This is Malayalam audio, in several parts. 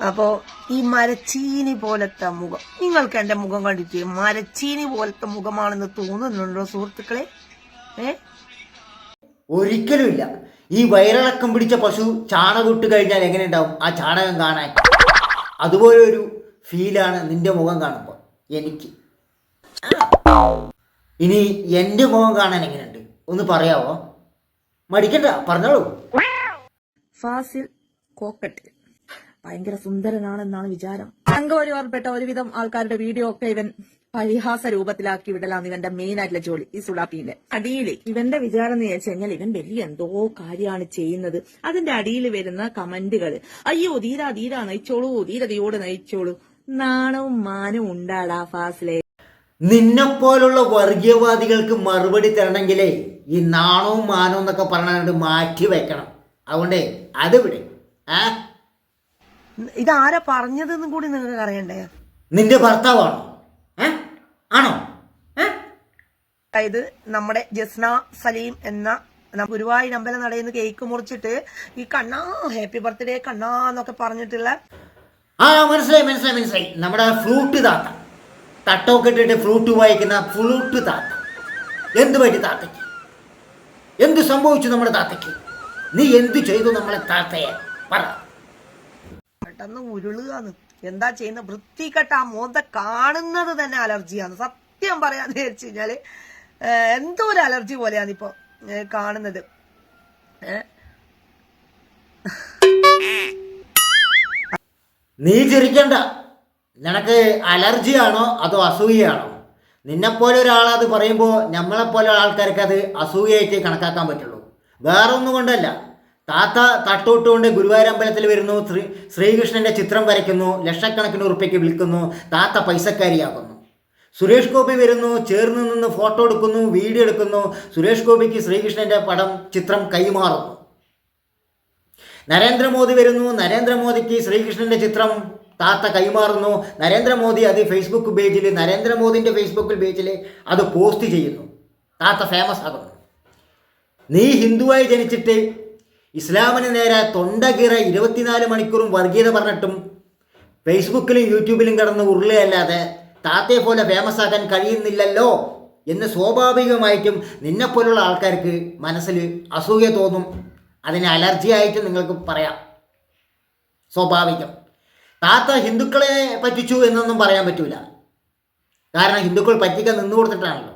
അപ്പോ ഈ മരച്ചീനി പോലത്തെ മുഖം. നിങ്ങൾക്ക് എന്റെ മുഖം കണ്ടിട്ട് മരച്ചീനി പോലത്തെ മുഖമാണെന്ന് തോന്നുന്നുണ്ടോ സുഹൃത്തുക്കളെ? ഏ? ഒരിക്കലുമില്ല. ഈ വയറിളക്കം പിടിച്ച പശു ചാണകം ഇട്ട് കഴിഞ്ഞാൽ എങ്ങനെ ഉണ്ടാവും? ആ ചാണകം കാണാൻ. അതുപോലെ ഒരു ഫീലാണ് നിന്റെ മുഖം കാണുമ്പോൾ. എനിക്ക്. ഇനി എന്റെ മുഖം കാണാൻ എങ്ങനെയുണ്ട്? ഒന്ന് പറയാവോ? മടിക്കണ്ട പറഞ്ഞോളൂ. ഫാസിൽ കോക്കട്ട് ഭയങ്കര സുന്ദരനാണെന്നാണ് വിചാരം. അംഗപരിവാർപ്പെട്ട ഒരുവിധം ആൾക്കാരുടെ വീഡിയോ ഒക്കെ ഇവൻ പരിഹാസ രൂപത്തിലാക്കി വിടലാണ് ഇവന്റെ മെയിൻ ആയിട്ടുള്ള ജോലി ഈ സുളാപ്പിന്റെ അടിയിൽ ഇവന്റെ വിചാരം എന്ന് വെച്ച് കഴിഞ്ഞാൽ ഇവൻ വലിയ എന്തോ കാര്യമാണ് ചെയ്യുന്നത്. അതിന്റെ അടിയിൽ വരുന്ന കമന്റുകൾ അയ്യോ ധീര ധീര നയിച്ചോളൂ ധീരതയോട് നയിച്ചോളൂ. നാണവും മാനവും ഉണ്ടാടാ ഫാസിലെ. നിന്നെപ്പോലുള്ള വർഗീയവാദികൾക്ക് മറുപടി തരണമെങ്കിലേ ഈ നാണവും മാനവും എന്നൊക്കെ പറഞ്ഞാൽ മാറ്റി വെക്കണം. അതുകൊണ്ടേ അത് വിടെ ആ ഇതാരാ പറഞ്ഞതെന്നും കൂടി നിങ്ങൾക്ക് അറിയണ്ടേ നിന്റെ ഭർത്താവാണോ? ആണോ? അതായത് നമ്മുടെ ജസ്ന സലീം എന്ന ഗുരുവായൂർ അമ്പലം നടയിൽ നിന്ന് കേക്ക് മുറിച്ചിട്ട് ഈ കണ്ണാ ഹാപ്പി ബർത്ത്ഡേ കണ്ണാ എന്നൊക്കെ പറഞ്ഞിട്ടുള്ള ആ മനസ്സിലായി മനസ്സിലായി മനസ്സിലായി. നമ്മുടെ ഫ്ലൂട്ട് താത്ത. തട്ടമൊക്കെ ഇട്ടിട്ട് ഫ്ലൂട്ട് വായിക്കുന്ന ഫ്ലൂട്ട് താത്ത. എന്ത് പറ്റി താത്തയ്ക്ക്? എന്ത് സംഭവിച്ചു നമ്മുടെ താത്തയ്ക്ക്? നീ എന്ത് ചെയ്തു നമ്മളെ താത്തയെ? പറ. പെട്ടെന്ന് ഉരുളുകയാണ്. എന്താ ചെയ്യുന്ന വൃത്തികെട്ട ആ മോന്ത കാണുന്നത് തന്നെ അലർജിയാണ്. സത്യം പറയാന്ന് വെച്ച് കഴിഞ്ഞാൽ എന്തോ ഒരു അലർജി പോലെയാണ് ഇപ്പൊ കാണുന്നത്. നീ ചിരിക്കണ്ട. നിനക്ക് അലർജിയാണോ അതോ അസൂയയാണോ? നിന്നെപ്പോലെ ഒരാളത് പറയുമ്പോൾ നമ്മളെപ്പോലെ ആൾക്കാർക്ക് അത് അസൂയയായിട്ട് കണക്കാക്കാൻ പറ്റുള്ളൂ. വേറൊന്നും കൊണ്ടല്ല. താത്ത തട്ടോട്ടുകൊണ്ട് ഗുരുവായൂർ അമ്പലത്തിൽ വരുന്നു ശ്രീ ശ്രീകൃഷ്ണന്റെ ചിത്രം വരയ്ക്കുന്നു ലക്ഷക്കണക്കിന് ഉറുപ്പ്യക്ക് വിൽക്കുന്നു താത്ത പൈസക്കാരിയാകുന്നു. സുരേഷ് ഗോപി വരുന്നു ചേർന്ന് നിന്ന് ഫോട്ടോ എടുക്കുന്നു വീഡിയോ എടുക്കുന്നു സുരേഷ് ഗോപിക്ക് ശ്രീകൃഷ്ണന്റെ പടം ചിത്രം കൈമാറുന്നു. നരേന്ദ്രമോദി വരുന്നു നരേന്ദ്രമോദിക്ക് ശ്രീകൃഷ്ണന്റെ ചിത്രം താത്ത കൈമാറുന്നു നരേന്ദ്രമോദി അത് ഫേസ്ബുക്ക് പേജിൽ നരേന്ദ്രമോദിന്റെ ഫേസ്ബുക്ക് പേജിൽ അത് പോസ്റ്റ് ചെയ്യുന്നു താത്ത ഫേമസ് ആകുന്നു. നീ ഹിന്ദുവായി ജനിച്ചിട്ട് ഇസ്ലാമിന് നേരെ തൊണ്ടകീറ ഇരുപത്തിനാല് മണിക്കൂറും വർഗീയത പറഞ്ഞിട്ടും ഫേസ്ബുക്കിലും യൂട്യൂബിലും കിടന്ന് ഉരുളയല്ലാതെ താത്തയെ പോലെ ഫേമസ് ആക്കാൻ കഴിയുന്നില്ലല്ലോ എന്ന് സ്വാഭാവികമായിട്ടും നിന്നെപ്പോലുള്ള ആൾക്കാർക്ക് മനസ്സിൽ അസൂയ തോന്നും. അതിന് അലർജി ആയിട്ട് നിങ്ങൾക്ക് പറയാം. സ്വാഭാവികം. താത്ത ഹിന്ദുക്കളെ പറ്റിച്ചു എന്നൊന്നും പറയാൻ പറ്റൂല. കാരണം ഹിന്ദുക്കൾ പറ്റിക്കാൻ നിന്നു കൊടുത്തിട്ടാണല്ലോ.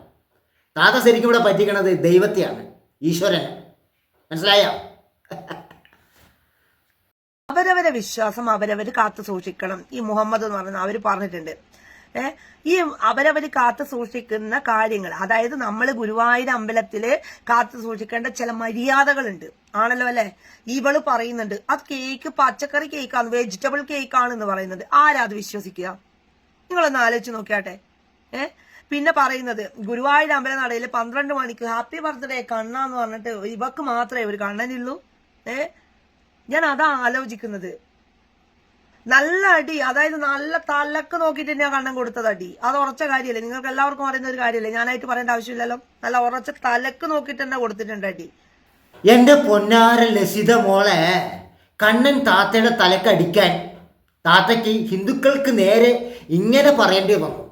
താത്ത ശരിക്കും ഇവിടെ പറ്റിക്കണത് ദൈവത്തെയാണ് ഈശ്വരനെ. മനസ്സിലായോ? അവരവരെ വിശ്വാസം അവരവർ കാത്തു സൂക്ഷിക്കണം. ഈ മുഹമ്മദ് എന്ന് പറയുന്ന അവർ പറഞ്ഞിട്ടുണ്ട്. ഏർ ഈ അവരവർ കാത്തു സൂക്ഷിക്കുന്ന കാര്യങ്ങൾ അതായത് നമ്മൾ ഗുരുവായൂർ അമ്പലത്തിൽ കാത്തു സൂക്ഷിക്കേണ്ട ചില മര്യാദകളുണ്ട്. ആണല്ലോ അല്ലെ? ഇവൾ പറയുന്നുണ്ട് അത് കേക്ക് പച്ചക്കറി കേക്കാണ് വെജിറ്റബിൾ കേക്കാണ് എന്ന് പറയുന്നത്. ആരാ അത് വിശ്വസിക്കുക? നിങ്ങളൊന്ന് ആലോചിച്ച് നോക്കിയാട്ടെ. ഏഹ് പിന്നെ പറയുന്നത് ഗുരുവായൂർ അമ്പല നടയിൽ പന്ത്രണ്ട് മണിക്ക് ഹാപ്പി ബർത്ത്ഡേ കണ്ണാന്ന് പറഞ്ഞിട്ട് ഇവക്ക് മാത്രമേ ഒരു കണ്ണനുള്ളൂ. ഏ? ഞാൻ അതാ ആലോചിക്കുന്നത്. നല്ല അടി അതായത് നല്ല തലക്ക് നോക്കിയിട്ട് ഞാൻ കണ്ണം കൊടുത്തത് അടി. അത് ഉറച്ച കാര്യമല്ലേ നിങ്ങൾക്ക് എല്ലാവർക്കും അറിയുന്ന ഒരു കാര്യമല്ലേ ഞാനായിട്ട് പറയേണ്ട ആവശ്യമില്ലല്ലോ? നല്ല ഉറച്ച തലക്ക് നോക്കിയിട്ട് തന്നെ കൊടുത്തിട്ടുണ്ട് അടി. എന്റെ പൊന്നാര ലസിത മോളെ കണ്ണൻ താത്തയുടെ തലക്ക് അടിക്കാൻ താത്തയ്ക്ക് ഹിന്ദുക്കൾക്ക് നേരെ ഇങ്ങനെ പറയേണ്ടി വന്നു.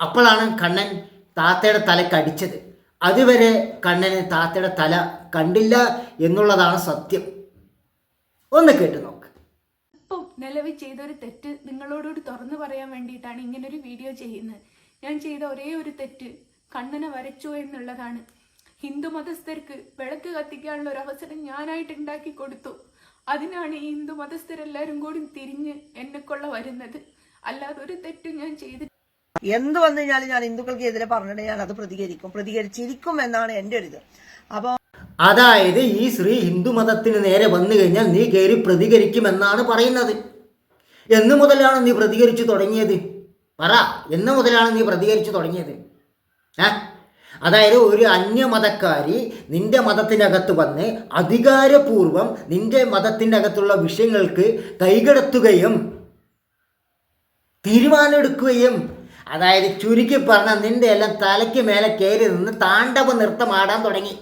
അപ്പോഴാണ് കണ്ണൻ താത്തയുടെ തലക്ക് അടിച്ചത്. അതുവരെ കണ്ണന് താത്തയുടെ തല കണ്ടില്ല എന്നുള്ളതാണ് സത്യം. ഒന്ന് കേട്ട് നോക്ക്. ഇപ്പം നിലവിൽ ചെയ്ത ഒരു തെറ്റ് നിങ്ങളോടുകൂടി തുറന്നു പറയാൻ വേണ്ടിയിട്ടാണ് ഇങ്ങനെ ഒരു വീഡിയോ ചെയ്യുന്നത്. ഞാൻ ചെയ്ത ഒരേ ഒരു തെറ്റ് കണ്ണനെ വരച്ചു എന്നുള്ളതാണ്. ഹിന്ദു മതസ്ഥർക്ക് വിളക്ക് കത്തിക്കാനുള്ള ഒരു അവസരം ഞാനായിട്ട് ഉണ്ടാക്കി കൊടുത്തു. അതിനാണ് ഈ ഹിന്ദു മതസ്ഥരെല്ലാരും കൂടി തിരിഞ്ഞ് എന്നെക്കൊള്ള വരുന്നത്. അല്ലാതെ ഒരു തെറ്റും ഞാൻ ചെയ്തിട്ടില്ല എന്ത് വന്നു കഴിഞ്ഞാലും ഞാൻ ഹിന്ദുക്കൾക്ക് എതിരെ പറഞ്ഞിട്ട് ഞാൻ അത് പ്രതികരിക്കും. പ്രതികരിച്ചിരിക്കും എന്നാണ് എന്റെ ഒരു ഇത് അപ്പൊ അതായത് ഈ സ്ത്രീ ഹിന്ദു മതത്തിന് നേരെ വന്നു കഴിഞ്ഞാൽ നീ കയറി പ്രതികരിക്കുമെന്നാണ് പറയുന്നത്. എന്നു മുതലാണ് നീ പ്രതികരിച്ചു തുടങ്ങിയത്. പറ എന്നു മുതലാണ് നീ പ്രതികരിച്ചു തുടങ്ങിയത്? ഏ? അതായത് ഒരു അന്യമതക്കാരി നിന്റെ മതത്തിനകത്ത് വന്ന് അധികാരപൂർവം നിന്റെ മതത്തിന്റെ അകത്തുള്ള വിഷയങ്ങൾക്ക് കൈകടത്തുകയും തീരുമാനമെടുക്കുകയും അതായത് ചുരുക്കി പറഞ്ഞ നിന്റെ എല്ലാം തലയ്ക്ക് മേലെ കയറി നിന്ന് താണ്ഡവ നൃത്തമാടാൻ തുടങ്ങി.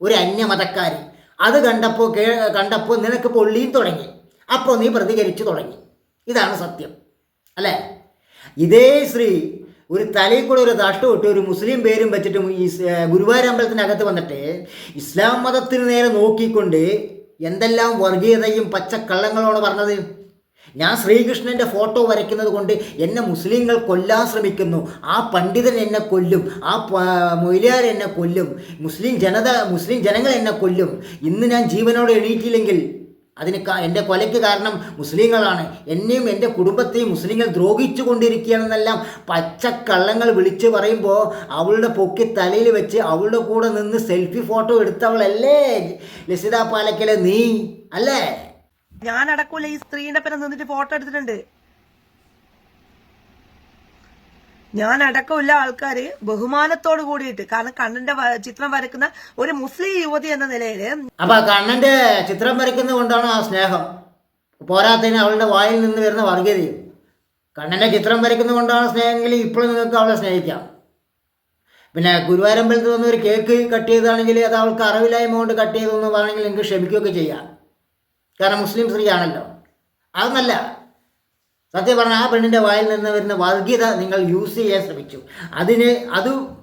ഒരു അന്യമതക്കാർ അത് കണ്ടപ്പോൾ കേ കണ്ടപ്പോൾ നിനക്ക് പൊള്ളിയും തുടങ്ങി. അപ്പോൾ നീ പ്രതികരിച്ചു തുടങ്ങി. ഇതാണ് സത്യം. അല്ലേ? ഇതേ ശ്രീ ഒരു തലയിൽ കൂടെ ഒരു തഷ്ടം വിട്ട് ഒരു മുസ്ലിം പേരും വെച്ചിട്ട് ഈ അമ്പലത്തിനകത്ത് വന്നിട്ട് ഇസ്ലാം മതത്തിന് നേരെ നോക്കിക്കൊണ്ട് എന്തെല്ലാം വർഗീയതയും പച്ചക്കള്ളങ്ങളാണ് പറഞ്ഞത്? ഞാൻ ശ്രീകൃഷ്ണന്റെ ഫോട്ടോ വരയ്ക്കുന്നത് കൊണ്ട് എന്നെ മുസ്ലിങ്ങൾ കൊല്ലാൻ ശ്രമിക്കുന്നു. ആ പണ്ഡിതൻ എന്നെ കൊല്ലും. ആ മൊയിലാർ എന്നെ കൊല്ലും. മുസ്ലിം ജനത മുസ്ലിം ജനങ്ങൾ എന്നെ കൊല്ലും. ഇന്ന് ഞാൻ ജീവനോടെ എണീറ്റില്ലെങ്കിൽ അതിന് എന്റെ കൊലയ്ക്ക് കാരണം മുസ്ലിങ്ങളാണ്. എന്നെയും എന്റെ കുടുംബത്തെയും മുസ്ലിങ്ങൾ ദ്രോഹിച്ചു കൊണ്ടിരിക്കുകയാണെന്നെല്ലാം പച്ചക്കള്ളങ്ങൾ വിളിച്ചു പറയുമ്പോൾ അവളുടെ പൊക്കി തലയിൽ വെച്ച് അവളുടെ കൂടെ നിന്ന് സെൽഫി ഫോട്ടോ എടുത്തവളല്ലേ? ലസിത പാലക്കലെ നീ അല്ലേ? ഞാൻ അടക്കൂല ഈ സ്ത്രീയുടെ പേരെ നിന്നിട്ട് ഫോട്ടോ എടുത്തിട്ടുണ്ട്. ഞാൻ അടക്കമില്ല ആൾക്കാര് ബഹുമാനത്തോട് കൂടിയിട്ട് കാരണം കണ്ണന്റെ ചിത്രം വരക്കുന്ന ഒരു മുസ്ലിം യുവതി എന്ന നിലയിൽ അപ്പൊ കണ്ണന്റെ ചിത്രം വരക്കുന്ന കൊണ്ടാണ് ആ സ്നേഹം. പോരാത്തതിന് അവളുടെ വായിൽ നിന്ന് വരുന്ന വർഗീയതയും കണ്ണന്റെ ചിത്രം വരയ്ക്കുന്നത് കൊണ്ടാണ് സ്നേഹമെങ്കിൽ ഇപ്പോഴും നിങ്ങൾക്ക് അവളെ സ്നേഹിക്കാം. പിന്നെ ഗുരുവായൂരമ്പലത്തിൽ നിന്ന് ഒരു കേക്ക് കട്ട് ചെയ്താണെങ്കിൽ അത് അവൾക്ക് അറിവില്ലായ്മ കൊണ്ട് കട്ട് ചെയ്തെന്ന് വേണമെങ്കിൽ നിങ്ങൾക്ക് ക്ഷമിക്കുകയൊക്കെ ചെയ്യാം. കാരണം മുസ്ലിം സ്ത്രീയാണല്ലോ. അതൊന്നല്ല. സത്യം പറഞ്ഞാൽ ആ പെണ്ണിന്റെ വായിൽ നിന്ന് വരുന്ന വർഗീയത നിങ്ങൾ യൂസ് ചെയ്യാൻ ശ്രമിച്ചു. അതിന് അത്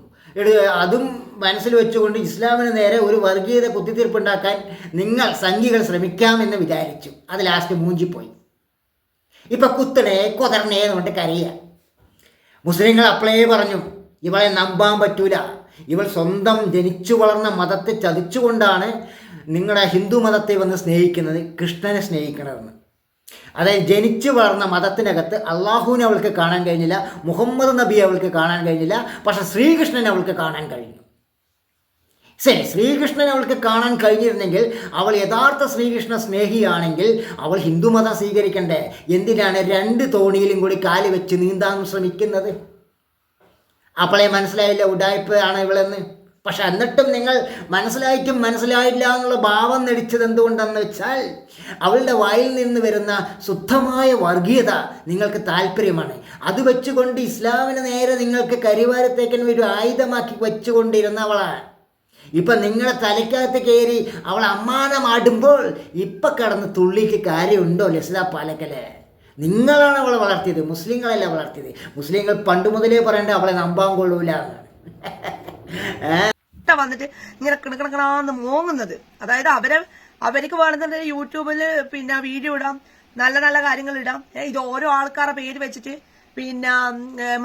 അതും മനസ്സിൽ വെച്ചുകൊണ്ട് ഇസ്ലാമിന് നേരെ ഒരു വർഗീയത കുത്തിത്തീർപ്പുണ്ടാക്കാൻ നിങ്ങൾ സംഘികൾ ശ്രമിക്കാമെന്ന് വിചാരിച്ചു. അത് ലാസ്റ്റ് മൂഞ്ചിപ്പോയി. ഇപ്പം കുത്തണേ കൊതറണേ എന്ന് പറഞ്ഞിട്ട് കരയുക. മുസ്ലിങ്ങൾ അപ്പളേ പറഞ്ഞു ഇവളെ നമ്പാൻ പറ്റൂല. ഇവൾ സ്വന്തം ജനിച്ചു വളർന്ന മതത്തെ ചതിച്ചുകൊണ്ടാണ് നിങ്ങളുടെ ഹിന്ദു മതത്തെ വന്ന് സ്നേഹിക്കുന്നത് കൃഷ്ണനെ സ്നേഹിക്കണമെന്ന് അതായത് ജനിച്ചു വളർന്ന മതത്തിനകത്ത് അള്ളാഹുവിനെ അവൾക്ക് കാണാൻ കഴിഞ്ഞില്ല മുഹമ്മദ് നബിയെ അവൾക്ക് കാണാൻ കഴിഞ്ഞില്ല പക്ഷെ ശ്രീകൃഷ്ണനെ അവൾക്ക് കാണാൻ കഴിഞ്ഞു. ശരി ശ്രീകൃഷ്ണൻ അവൾക്ക് കാണാൻ കഴിഞ്ഞിരുന്നെങ്കിൽ അവൾ യഥാർത്ഥ ശ്രീകൃഷ്ണ സ്നേഹിയാണെങ്കിൽ അവൾ ഹിന്ദുമതം സ്വീകരിക്കണ്ടേ? എന്തിനാണ് രണ്ട് തോണിയിലും കൂടി കാൽ വെച്ച് നീന്താൻ ശ്രമിക്കുന്നത്? അപ്പോളെ മനസ്സിലായില്ല ഉടായ്പ ആണ് ഇവളെന്ന്? പക്ഷെ എന്നിട്ടും നിങ്ങൾ മനസ്സിലായിട്ടും മനസ്സിലായില്ല എന്നുള്ള ഭാവം നടിച്ചത് എന്തുകൊണ്ടെന്ന് വെച്ചാൽ അവളുടെ വായിൽ നിന്ന് വരുന്ന ശുദ്ധമായ വർഗീയത നിങ്ങൾക്ക് താല്പര്യമാണ് അത് വെച്ചുകൊണ്ട് ഇസ്ലാമിന് നേരെ നിങ്ങൾക്ക് കരിവാരത്തേക്കൻ ഒരു ആയുധമാക്കി വെച്ചുകൊണ്ടിരുന്നവളാണ്. ഇപ്പം നിങ്ങളെ തലയ്ക്കകത്ത് കയറി അവൾ അമ്മാനമാടുമ്പോൾ ഇപ്പം കടന്ന് തുള്ളിക്ക് കാര്യമുണ്ടോ ലസിത പാലക്കലെ? നിങ്ങളാണ് അവളെ വളർത്തിയത്. മുസ്ലിങ്ങളല്ല വളർത്തിയത്. മുസ്ലിങ്ങൾ പണ്ട് മുതലേ പറയേണ്ട അവളെ നമ്പാൻ കൊള്ളൂല ഇട്ട വന്നിട്ട് ഇങ്ങനെ കിണക്കിണക്കണാന്ന് മോങ്ങുന്നത്. അതായത് അവരെ അവർക്ക് വേണമെന്നുണ്ടെങ്കിൽ യൂട്യൂബിൽ പിന്നെ വീഡിയോ ഇടാം. നല്ല നല്ല കാര്യങ്ങൾ ഇടാം. ഇത് ഓരോ ആൾക്കാരുടെ പേര് വെച്ചിട്ട് പിന്നെ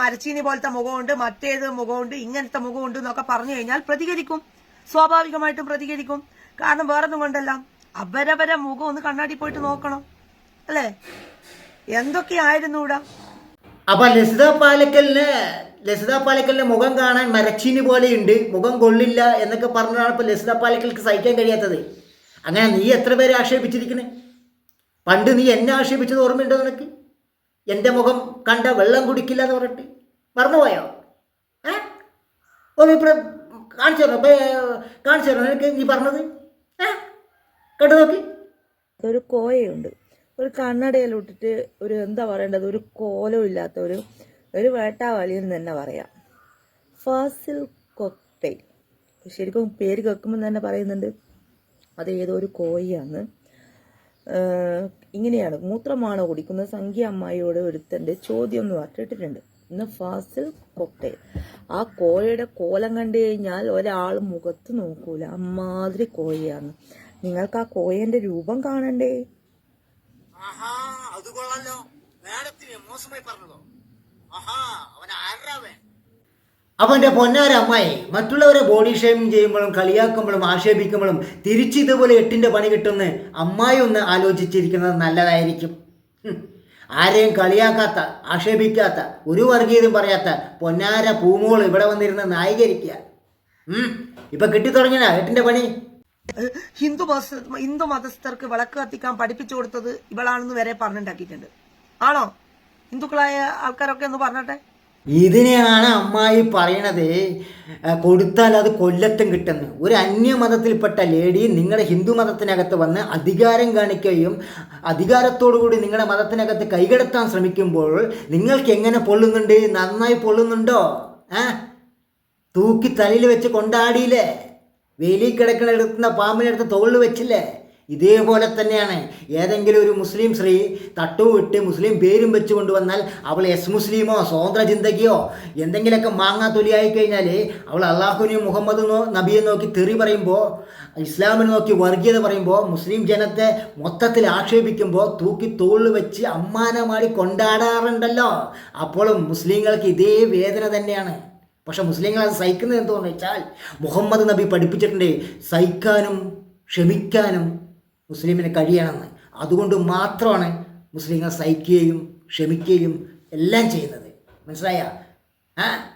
മരച്ചീനി പോലത്തെ മുഖമുണ്ട് മറ്റേത് മുഖമുണ്ട് ഇങ്ങനത്തെ മുഖമുണ്ട് എന്നൊക്കെ പറഞ്ഞു കഴിഞ്ഞാൽ പ്രതികരിക്കും. സ്വാഭാവികമായിട്ടും പ്രതികരിക്കും. കാരണം വേറൊന്നും കൊണ്ടല്ല. അവരവരെ മുഖം ഒന്ന് കണ്ണാടി പോയിട്ട് നോക്കണം. അല്ലേ? എന്തൊക്കെയായിരുന്നു ഇവിടെ? അപ്പൊ ലസിത പാലക്കലിന് ലസിത പാലക്കലിന്റെ മുഖം കാണാൻ മരച്ചീനി പോലെയുണ്ട്. മുഖം കൊള്ളില്ല എന്നൊക്കെ പറഞ്ഞതാണ് ഇപ്പൊ ലസിത പാലക്കൽക്ക് സഹിക്കാൻ കഴിയാത്തത്. അങ്ങനെ നീ എത്ര പേരെ ആക്ഷേപിച്ചിരിക്കണേ? പണ്ട് നീ എന്നെ ആക്ഷേപിച്ചത് ഓർമ്മയുണ്ടോ നിനക്ക്? എന്റെ മുഖം കണ്ട വെള്ളം കുടിക്കില്ല എന്ന് പറഞ്ഞിട്ട്. മറന്നുപോയോ? ഏ? ഇപ്പം കാണിച്ചു തരണം? കാണിച്ചു തരണം? നിനക്ക് നീ പറഞ്ഞത്? ഏ? കേട്ടു നോക്കി. ഒരു കോയയുണ്ട്. ഒരു കണ്ണടയിലിട്ടിട്ട് ഒരു എന്താ പറയേണ്ടത്? ഒരു കോലവും ഇല്ലാത്ത ഒരു ഒരു വേട്ടാവാളി എന്ന് തന്നെ പറയാം. ഫാസിൽ കൊക്തെ ശരിക്കും പേര് കേൾക്കുമ്പോൾ തന്നെ പറയുന്നുണ്ട് അത് ഏതോ ഒരു കോഴിയാണ്. ഇങ്ങനെയാണ് മൂത്രമാണോ കുടിക്കുന്നത്? സംഖ്യ അമ്മായിയോട് ഒരുത്തന്റെ ചോദ്യം എന്ന് പറഞ്ഞിട്ടിട്ടുണ്ട് ഇന്ന് ഫാസിൽ കൊക്ടെയിൽ ആ കോഴയുടെ കോലം കണ്ടു കഴിഞ്ഞാൽ ഒരാൾ മുഖത്ത് നോക്കൂല. അമ്മാതിരി കോഴയാണ്. നിങ്ങൾക്ക് ആ കോഴിന്റെ രൂപം കാണണ്ടേ? അത് കൊള്ളാലോ. മാഡത്തിന് മോശമായി പറഞ്ഞതോ? അപ്പൊ എന്റെ പൊന്നാര അമ്മായി മറ്റുള്ളവരെ ബോഡി ഷേമിങ് ചെയ്യുമ്പോഴും കളിയാക്കുമ്പോഴും ആക്ഷേപിക്കുമ്പോഴും തിരിച്ച് ഇതുപോലെ എട്ടിന്റെ പണി കിട്ടുന്ന അമ്മായി ഒന്ന് ആലോചിച്ചിരിക്കുന്നത് നല്ലതായിരിക്കും. ആരെയും കളിയാക്കാത്ത ആക്ഷേപിക്കാത്ത ഒരു വർഗീയതും പറയാത്ത പൊന്നാര പൂമോൾ ഇവിടെ വന്നിരുന്ന് നായികരിക്കുക. ഉം. ഇപ്പൊ കിട്ടിത്തുടങ്ങിയ എട്ടിന്റെ പണി. ഹിന്ദു ഹിന്ദു മതസ്ഥർക്ക് വിളക്ക് കത്തിക്കാൻ പഠിപ്പിച്ചു കൊടുത്തത് ഇവളാണെന്ന് വരെ പറഞ്ഞുണ്ടാക്കിയിട്ടുണ്ട്. ആണോ? ഹിന്ദുക്കളായ ആൾക്കാരൊക്കെ ഒന്ന് പറഞ്ഞട്ടെ? ഇതിനെയാണ് അമ്മായി പറയണത്. കൊടുത്താൽ അത് കൊല്ലത്തും കിട്ടുന്നു ഒരു അന്യമതത്തിൽപ്പെട്ട ലേഡി നിങ്ങളുടെ ഹിന്ദു മതത്തിനകത്ത് വന്ന് അധികാരം കാണിക്കുകയും അധികാരത്തോടു കൂടി നിങ്ങളുടെ മതത്തിനകത്ത് കൈകടത്താൻ ശ്രമിക്കുമ്പോൾ നിങ്ങൾക്ക് എങ്ങനെ പൊള്ളുന്നുണ്ട്? നന്നായി പൊള്ളുന്നുണ്ടോ? ഏ? തൂക്കി തലയിൽ വെച്ച് കൊണ്ടാടിയില്ലേ? വേലി കിടക്കണ എടുക്കുന്ന പാമ്പിനെടുത്ത് തോളിൽ വെച്ചില്ലേ? ഇതേപോലെ തന്നെയാണ്. ഏതെങ്കിലും ഒരു മുസ്ലിം സ്ത്രീ തട്ടുവിട്ട് മുസ്ലിം പേരും വെച്ച് കൊണ്ടുവന്നാൽ അവൾ എസ് മുസ്ലിമോ സ്വതന്ത്ര ചിന്തകയോ എന്തെങ്കിലുമൊക്കെ മാങ്ങാ തൊലിയായി കഴിഞ്ഞാൽ അവൾ അള്ളാഹുവിനെയും മുഹമ്മദ് നബിയെ നോക്കി തെറി പറയുമ്പോൾ ഇസ്ലാമിനെ നോക്കി വർഗീയത പറയുമ്പോൾ മുസ്ലിം ജനത്തെ മൊത്തത്തിൽ ആക്ഷേപിക്കുമ്പോൾ തൂക്കി തോളിൽ വെച്ച് അമ്മാനമാടി കൊണ്ടാടാറുണ്ടല്ലോ. അപ്പോഴും മുസ്ലിങ്ങൾക്ക് ഇതേ വേദന തന്നെയാണ്. പക്ഷെ മുസ്ലിങ്ങൾ അത് സഹിക്കുന്നത് എന്തുകൊണ്ടെന്ന് വെച്ചാൽ മുഹമ്മദ് നബി പഠിപ്പിച്ചിട്ടുണ്ട് സഹിക്കാനും ക്ഷമിക്കാനും മുസ്ലിമിന് കഴിയണമെന്ന്. അതുകൊണ്ട് മാത്രമാണ് മുസ്ലിങ്ങൾ സഹിക്കുകയും ക്ഷമിക്കുകയും എല്ലാം ചെയ്യുന്നത്. മനസ്സിലായ? ആ.